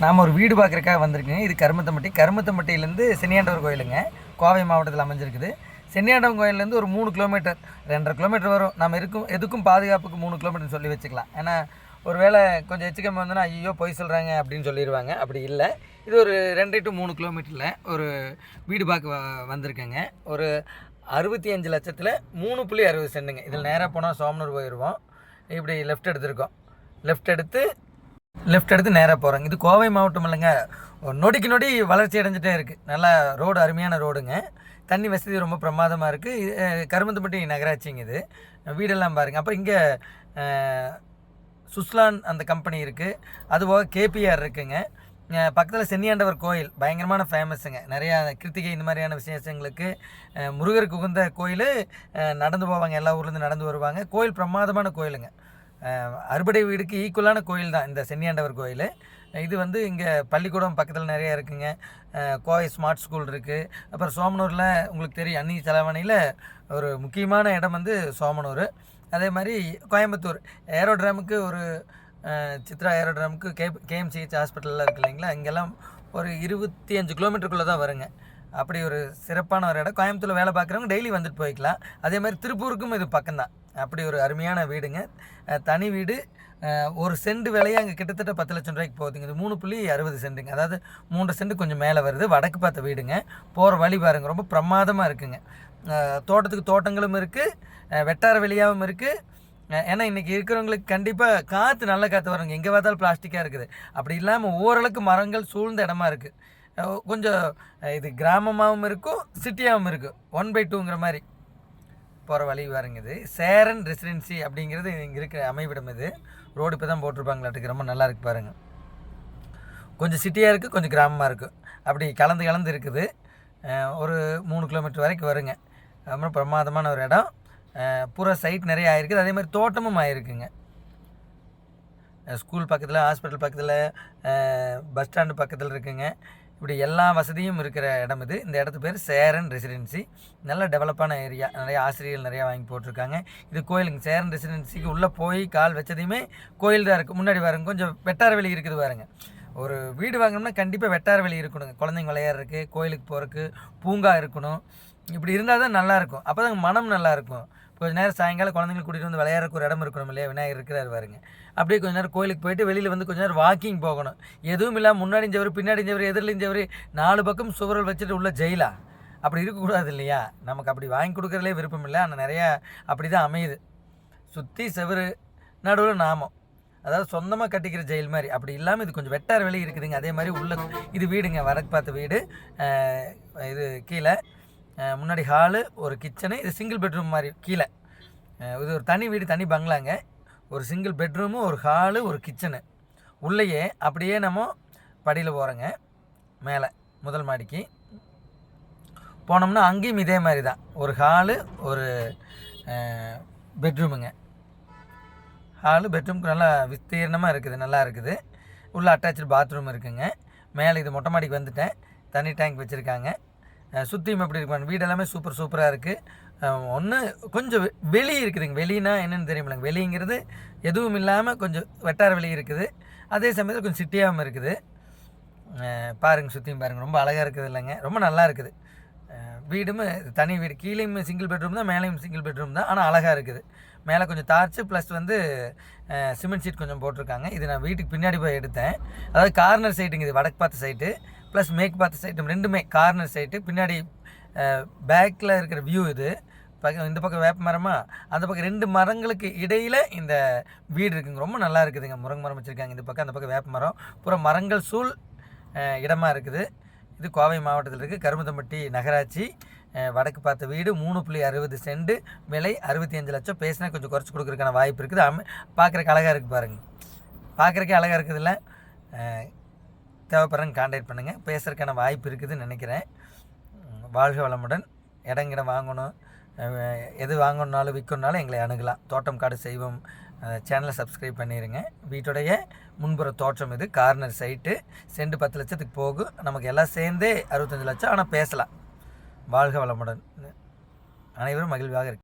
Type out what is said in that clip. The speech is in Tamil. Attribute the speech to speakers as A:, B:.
A: நாம் ஒரு வீடு பார்க்குறக்காக வந்திருக்கேங்க இது கருமத்தம்பட்டி. கருமத்தம்பட்டியிலேருந்து சென்னியாண்டவர் கோயிலுங்க. கோவை மாவட்டத்தில் அமைஞ்சிருக்குது. சென்னியாண்டவன் கோயிலேருந்து ஒரு மூணு கிலோமீட்டர் ரெண்டரை கிலோமீட்டர் வரும். நம்ம இருக்கும் எதுக்கும் பாதுகாப்புக்கு மூணு கிலோமீட்டர் சொல்லி வச்சுக்கலாம். ஏன்னா ஒருவேளை கொஞ்சம் எச்சுக்கம்ம வந்தோன்னா ஐயோ பொய் சொல்கிறாங்க அப்படின்னு சொல்லிடுவாங்க. அப்படி இல்லை. இது ஒரு ரெண்டு டு மூணு கிலோமீட்டரில் ஒரு வீடு பார்க்க வ- வந்திருக்கேங்க. ஒரு அறுபத்தி அஞ்சு லட்சத்தில் மூணு புள்ளி அறுபது சென்ட்டுங்க. இதில் நேராக போனால் சோமனூர் போயிடுவோம் இப்படி லெஃப்ட் எடுத்திருக்கோம். லெஃப்ட் எடுத்து லெஃப்ட் எடுத்து நேராக போகிறாங்க இது கோவை மாவட்டம் இல்லைங்க. நொடிக்கு நொடி வளர்ச்சி அடைஞ்சிட்டே இருக்குது நல்லா ரோடு அருமையான ரோடுங்க. தண்ணி வசதி ரொம்ப பிரமாதமாக இருக்குது கருமந்தப்பட்டி நகராட்சிங்க இது. வீடெல்லாம் பாருங்கள் அப்புறம் இங்கே சுஸ்லான் அந்த கம்பெனி இருக்குது அதுபோக கேபிஆர் இருக்குங்க. பக்கத்தில் சென்னியாண்டவர் கோயில். பயங்கரமான ஃபேமஸுங்க நிறையா கிருத்திகை இந்த மாதிரியான விசேஷங்களுக்கு முருகருக்கு உகந்த கோயில் நடந்து போவாங்க. எல்லா ஊர்லேருந்து நடந்து வருவாங்க. கோயில் பிரமாதமான கோயிலுங்க. அறுபடை வீடுக்கு ஈக்குவலான கோயில் தான் இந்த சென்னியாண்டவர் கோயில். இது வந்து இங்கே பள்ளிக்கூடம் பக்கத்தில் நிறையா இருக்குங்க. கோவை ஸ்மார்ட் ஸ்கூல் இருக்குது அப்புறம் சோமனூரில் உங்களுக்கு தெரியும் அன்னி செலவணையில் ஒரு முக்கியமான இடம் வந்து சோமனூர். அதே மாதிரி கோயம்புத்தூர். ஏரோட்ராமுக்கு ஒரு சித்ரா ஏரோட்ராமுக்கு கே கேஎம்சிஹெச் ஹாஸ்பிட்டல்லாம் இருக்கு இல்லைங்களா? இங்கெல்லாம் ஒரு இருபத்தி அஞ்சு கிலோமீட்டருக்குள்ளே தான் வருங்க. அப்படி ஒரு சிறப்பான ஒரு இடம். கோயம்புத்தூரில் வேலை பார்க்குறவங்க டெய்லி வந்துட்டு போய்க்கலாம். அதே மாதிரி திருப்பூருக்கும் இது பக்கம்தான். அப்படி ஒரு அருமையான வீடுங்க. தனி வீடு. ஒரு சென்ட் விலையே அங்கே கிட்டத்தட்ட பத்து லட்சம் ரூபாய்க்கு போகுதுங்க. இது மூணு புள்ளி அறுபது சென்ட்டுங்க. அதாவது மூன்று சென்ட் கொஞ்சம் மேலே வருது. வடக்கு பார்த்த வீடுங்க. போகிற வழி பாருங்கள் ரொம்ப பிரமாதமாக இருக்குங்க. தோட்டத்துக்கு தோட்டங்களும் இருக்குது வெட்டார வெளியாகவும் இருக்குது ஏன்னா இன்றைக்கி இருக்கிறவங்களுக்கு கண்டிப்பாக காற்று நல்ல காற்று வருங்க. எங்கே பார்த்தாலும் பிளாஸ்டிக்காக இருக்குது. அப்படி இல்லாமல் ஓரளவுக்கு மரங்கள் சூழ்ந்த இடமா இருக்குது கொஞ்சம் இது கிராமமாகவும் இருக்கும் சிட்டியாகவும் இருக்கும் ஒன் பை டூங்கிற மாதிரி. போகிற வழி பாருங்க இது. சேரன் ரெசிடென்சி அப்படிங்கிறது இங்கே இருக்கிற அமைவிடம் இது. ரோடு இப்போ தான் போட்டிருப்பாங்களாட்டுக்கு ரொம்ப நல்லா இருக்கு பாருங்கள் கொஞ்சம் சிட்டியாக இருக்குது கொஞ்சம் கிராமமாக இருக்குது அப்படி கலந்து கலந்து இருக்குது. ஒரு மூணு கிலோமீட்டர் வரைக்கும் வருங்க. ரொம்ப பிரமாதமான ஒரு இடம். பூரா சைட் நிறைய ஆயிருக்குது அதே மாதிரி தோட்டமும் ஆயிருக்குங்க. ஸ்கூல் பக்கத்தில் ஹாஸ்பிட்டல் பக்கத்தில் பஸ் ஸ்டாண்டு பக்கத்தில் இருக்குங்க. இப்படி எல்லா வசதியும் இருக்கிற இடம் இது. இந்த இடத்து பேர் சேரன் ரெசிடென்சி. நல்ல டெவலப்பான ஏரியா. நிறைய ஆசிரியர்கள் நிறையா வாங்கி போட்டிருக்காங்க. இது கோயிலுங்க. சேரன் ரெசிடென்சிக்கு உள்ளே போய் கால் வச்சதையுமே கோயில் தான் இருக்குது முன்னாடி பாருங்க. கொஞ்சம் வெட்டார வெளி இருக்குது பாருங்க. ஒரு வீடு வாங்கணும்னா கண்டிப்பாக வெட்டார வெளி இருக்கணுங்க. குழந்தைங்க விளையாடுறதுக்கு கோயிலுக்கு போகிறதுக்கு பூங்கா இருக்கணும். இப்படி இருந்தால் தான் நல்லாயிருக்கும் அப்போ தான் மனம் நல்லாயிருக்கும் கொஞ்ச நேரம் சாயங்காலம் குழந்தைங்களை கூட்டிகிட்டு வந்து விளையாடுறக்கு ஒரு இடம் இருக்கணும் இல்லையா? விநாயகர் இருக்கிறார் பாருங்க. அப்படியே கொஞ்ச நேரம் கோயிலுக்கு போயிட்டு வெளியில் வந்து கொஞ்ச நேரம் வாக்கிங் போகணும். எதுவும் இல்லாமல் முன்னாடி ஜவர் பின்னாடி ஜவர் எதிரிலையும் நாலு பக்கம் சுவரல் வச்சுட்டு உள்ள ஜெயிலா? அப்படி இருக்கக்கூடாது இல்லையா? நமக்கு அப்படி வாங்கி கொடுக்குறதுலே விருப்பம் இல்லை. ஆனால் நிறையா அப்படி தான் அமையுது. சுற்றி செவரு நடுவில் நாமம். அதாவது சொந்தமாக கட்டிக்கிற ஜெயில் மாதிரி. அப்படி இல்லாமல் இது கொஞ்சம் வெட்டார் வெளி இருக்குதுங்க. அதே மாதிரி உள்ள இது வீடுங்க. வடக்கு பார்த்த வீடு. இது கீழே. முன்னாடி ஹாலு ஒரு கிச்சனு இது சிங்கிள் பெட்ரூம் மாதிரி கீழே. இது ஒரு தனி வீடு தனி பங்களாங்க. ஒரு சிங்கிள் பெட்ரூமு ஒரு ஹாலு ஒரு கிச்சனு. உள்ளேயே அப்படியே நம்ம படியில் போகிறோங்க மேலே முதல் மாடிக்கு. போனோம்னா அங்கேயும் இதே மாதிரி தான். ஒரு ஹாலு ஒரு பெட்ரூமுங்க ஹாலு பெட்ரூம்க்கு நல்லா விஸ்தீர்ணமாக இருக்குது நல்லா இருக்குது. உள்ளே அட்டாச்சு பாத்ரூம் இருக்குங்க. மேலே இது மொட்டை மாடிக்கு வந்துட்டேன். தனி டேங்க் வச்சுருக்காங்க. சுற்றியும் எப்படி இருக்கு வீடு எல்லாமே சூப்பர் சூப்பராக இருக்குது ஒன்று கொஞ்சம் வெ- வெளி இருக்குதுங்க. வெளினா என்னென்னு தெரியுமில்லைங்க வெளிங்கிறது எதுவும் இல்லாமல் கொஞ்சம் வெட்டார வெளி இருக்குது. அதே சமயத்தில் கொஞ்சம் சிட்டியாகவும் இருக்குது. பாருங்கள் பாருங்க சுற்றியும் பாருங்கள் ரொம்ப அழகாக இருக்குது இல்லைங்க. ரொம்ப நல்லா இருக்குது. வீடும் தனி வீடு. கீழேயும் சிங்கிள் பெட்ரூம் தான் மேலேயும் சிங்கிள் பெட்ரூம் தான். ஆனால் அழகாக இருக்குது. மேலே கொஞ்சம் தார்ச்சு ப்ளஸ் வந்து சிமெண்ட் சீட் கொஞ்சம் போட்டிருக்காங்க. இது நான் வீட்டுக்கு பின்னாடி போய் எடுத்தேன். அதாவது கார்னர் சைட்டுங்க இது வடக்கு பார்த்த சைட்டு ப்ளஸ் மேக் பார்த்த சைட்டு ரெண்டுமே கார்னர் சைட்டு பின்னாடி பேக்கில் இருக்கிற வியூ இது. பக்கம் இந்த பக்கம் வேப்ப மரமா? அந்த பக்கம் ரெண்டு மரங்களுக்கு இடையில் இந்த வீடு இருக்குங்க. ரொம்ப நல்லா இருக்குதுங்க. முருங்கை மரம் வச்சுருக்காங்க. இந்த பக்கம் அந்த பக்கம் வேப்ப மரம். பூரா மரங்கள் சூழ் இடமாக இருக்குது. இது கோவை மாவட்டத்தில் இருக்குது கருமத்தம்பட்டி நகராட்சி. வடக்கு பார்த்த வீடு மூணு புள்ளி அறுபது சென்ட். விலை அறுபத்தி அஞ்சு லட்சம். பேசினா கொஞ்சம் குறைச்சி கொடுக்குறதுக்கான வாய்ப்பு இருக்குது. அமை பார்க்குறக்கு அழகாக இருக்குது பாருங்கள் பார்க்குறக்கே அழகாக இருக்குதுல்ல? தேவைப்படுறவங்க காண்டாக்ட் பண்ணுங்கள் பேசுகிறதுக்கான வாய்ப்பு இருக்குதுன்னு நினைக்கிறேன். வாழ்க வளமுடன். இடங்கிடம் வாங்கணும். எது வாங்கணுன்னாலும் விற்கணுனாலும் எங்களை அணுகலாம். தோட்டம் காடு செய்வோம் சேனலை சப்ஸ்கிரைப் பண்ணிடுங்க வீட்டுடைய முன்புற தோற்றம் இது கார்னர் சைட்டு செண்டு பத்து லட்சத்துக்கு போகும். நமக்கு எல்லாம் சேர்ந்தே அறுபத்தஞ்சு லட்சம் ஆனால் பேசலாம். வாழ்க வளமுடன். அனைவரும் மகிழ்வாக இருக்கு